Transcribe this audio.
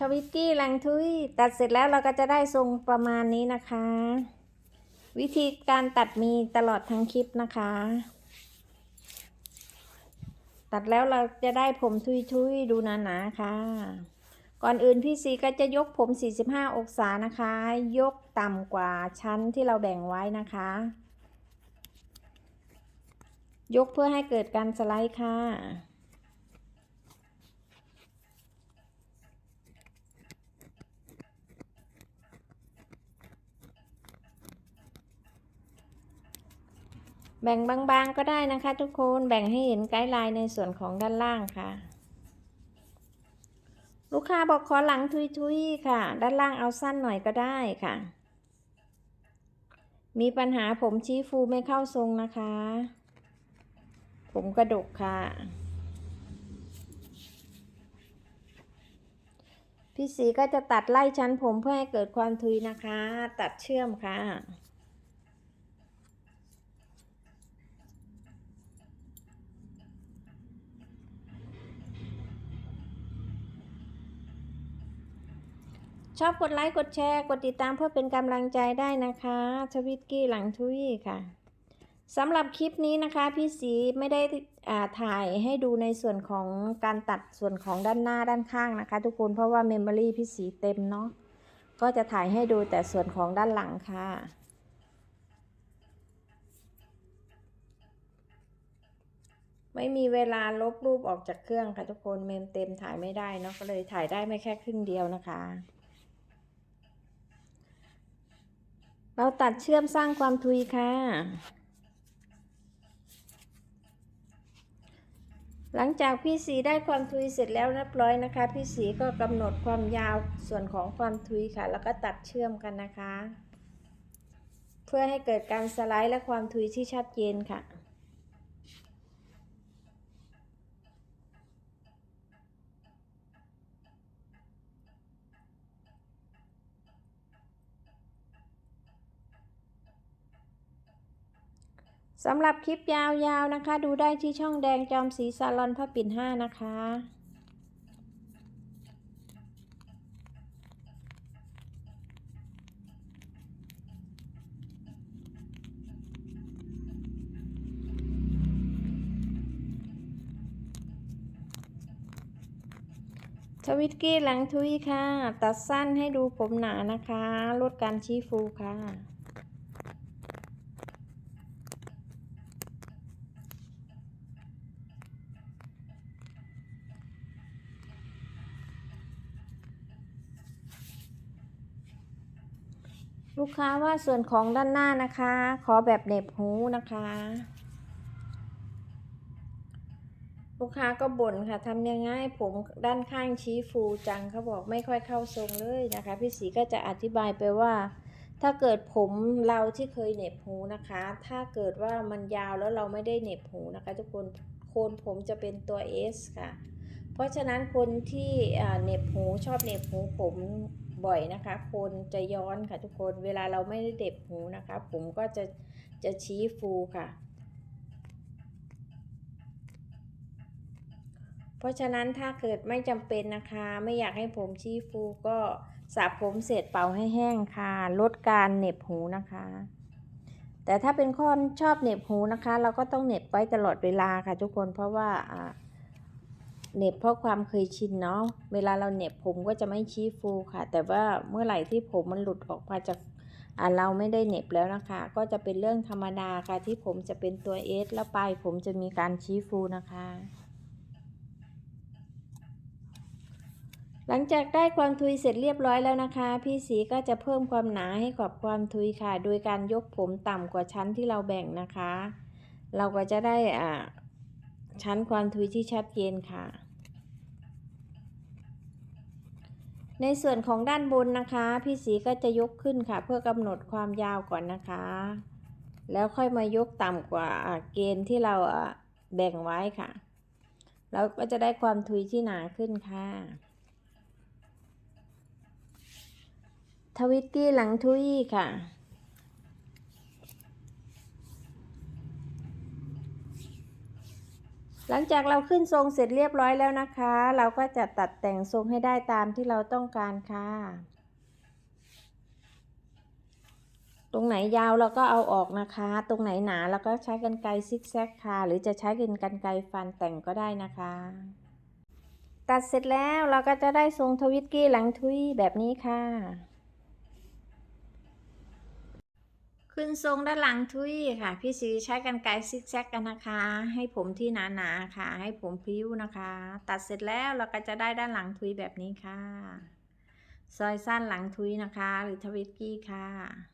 ทวิตกี้ลังทุยตัดเสร็จแล้วเราก็จะได้ทรงประมาณนี้นะคะ วิธีการตัดมีตลอดทั้งคลิปนะคะ ตัดแล้วเราจะได้ผมทุยๆดูหนาๆค่ะ ก่อนอื่นพี่ซีก็จะยกผม 45 องศานะคะ ยกต่ำกว่าชั้นที่เราแบ่งไว้นะคะ ยกเพื่อให้เกิดการสไลด์ค่ะ แบ่งบางๆก็ได้นะคะ ทุกคนแบ่งให้เห็นไกด์ไลน์ในส่วนของด้านล่างค่ะ ลูกค้าบอกขอหลังทุยๆค่ะ ด้านล่างเอาสั้นหน่อยก็ได้ค่ะ มีปัญหาผมชี้ฟูไม่เข้าทรงนะคะ ผมกระดกค่ะพี่สีก็จะตัดไล่ชั้นผมเพื่อให้เกิดความทุยนะคะ ตัดเชื่อมค่ะ ชอบกดไลค์กดแชร์ กดติดตามเพื่อเป็นกำลังใจได้นะคะทวิตกี้หลังทุยค่ะสำหรับคลิปนี้นะคะพี่สีไม่ได้ถ่ายให้ดูในส่วนของการตัดส่วนของด้านหน้าด้านข้างนะคะ ทุกคนเพราะว่าเมมโมรี่พี่สีเต็มเนาะก็จะถ่ายให้ดูแต่ส่วนของด้านหลังค่ะไม่มีเวลาลบรูปออกจากเครื่องค่ะทุกคนเมมเต็มถ่ายไม่ได้เนาะก็เลยถ่ายได้ไม่แค่ครึ่งเดียวนะคะ เราตัดเชื่อมสร้างความทุยค่ะ หลังจากพี่สีได้ความทุยเสร็จแล้วเรียบร้อยนะคะ พี่สีก็กำหนดความยาวส่วนของความทุยค่ะ แล้วก็ตัดเชื่อมกันนะคะ เพื่อให้เกิดการสไลด์และความทุยที่ชัดเจนค่ะ สำหรับคลิปยาวๆนะคะ ดูได้ที่ช่องแดงจอมสีซาลอนพระปิ่นห้านะคะ ทวิตกี้หลังทุยค่ะ ตัดสั้นให้ดูผมหนานะคะ ลดการชี้ฟูค่ะ ลูกค้าว่าส่วนของด้านหน้านะคะ ขอแบบเหน็บหูนะคะ ลูกค้าก็บ่นค่ะทำยังไงผมด้านข้างชี้ฟูจังเขาบอกไม่ค่อยเข้าทรงเลยนะคะ พี่สีก็จะอธิบายไปว่า ถ้าเกิดผมเราที่เคยเหน็บหูนะคะ ถ้าเกิดว่ามันยาวแล้วเราไม่ได้เหน็บหูนะคะ ทุกคนโคนผมจะเป็นตัว S ค่ะ เพราะฉะนั้นคนที่เหน็บหูชอบเหน็บหูผม บ่อยนะคะ คนจะย้อนค่ะทุกคน เวลาเราไม่ได้เหน็บหูนะคะ ผมก็จะจะชี้ฟูค่ะ เพราะฉะนั้นถ้าเกิดไม่จำเป็นนะคะ ไม่อยากให้ผมชี้ฟูก็สระผมเสร็จเป่าให้แห้งค่ะ ลดการเหน็บหูนะคะ แต่ถ้าเป็นคนชอบเหน็บหูนะคะ เราก็ต้องเหน็บไว้ตลอดเวลาค่ะทุกคนเพราะว่าอ่า เน็บเพราะความเคยชินเนาะ เวลาเราเน็บผมก็จะไม่ชี้ฟูค่ะ แต่ว่าเมื่อไหร่ที่ผมมันหลุดออกมาจากเราไม่ได้เน็บแล้วนะคะ ก็จะเป็นเรื่องธรรมดาค่ะที่ผมจะเป็นตัวเอสแล้วปลายผมจะมีการชี้ฟูนะคะ หลังจากได้ความทุยเสร็จเรียบร้อยแล้วนะคะ พี่สีก็จะเพิ่มความหนาให้กับความทุยค่ะ โดยการยกผมต่ำกว่าชั้นที่เราแบ่งนะคะ เราก็จะได้อ่า ชั้นความทุยที่ชัดเจนค่ะ ในส่วนของด้านบนนะคะ พี่สีก็จะยกขึ้นค่ะ เพื่อกำหนดความยาวก่อนนะคะ แล้วค่อยมายกต่ำกว่าเกณฑ์ที่เราแบ่งไว้ค่ะ เราก็จะได้ความทุยที่หนาขึ้นค่ะทวิตตี้หลังทุยค่ะ หลังจากเราขึ้นทรงเสร็จเรียบร้อยแล้วนะคะ เราก็จะตัดแต่งทรงให้ได้ตามที่เราต้องการค่ะ ตรงไหนยาวเราก็เอาออกนะคะ ตรงไหนหนาเราก็ใช้กันไกรซิกแซกค่ะ หรือจะใช้กันกันไกรฟันแต่งก็ได้นะคะ ตัดเสร็จแล้วเราก็จะได้ทรงทวิตกี้หลังทุยแบบนี้ค่ะ ขึ้นทรงด้านหลังทุยค่ะ พี่สีใช้กันไกรซิกแซกกันนะคะ ให้ผมที่หนาๆค่ะ ให้ผมพริ้วนะคะ ตัดเสร็จแล้วเราก็จะได้ด้านหลังทุยแบบนี้ค่ะ ซอยสั้นหลังทุยนะคะ หรือทวิตกี้ค่ะ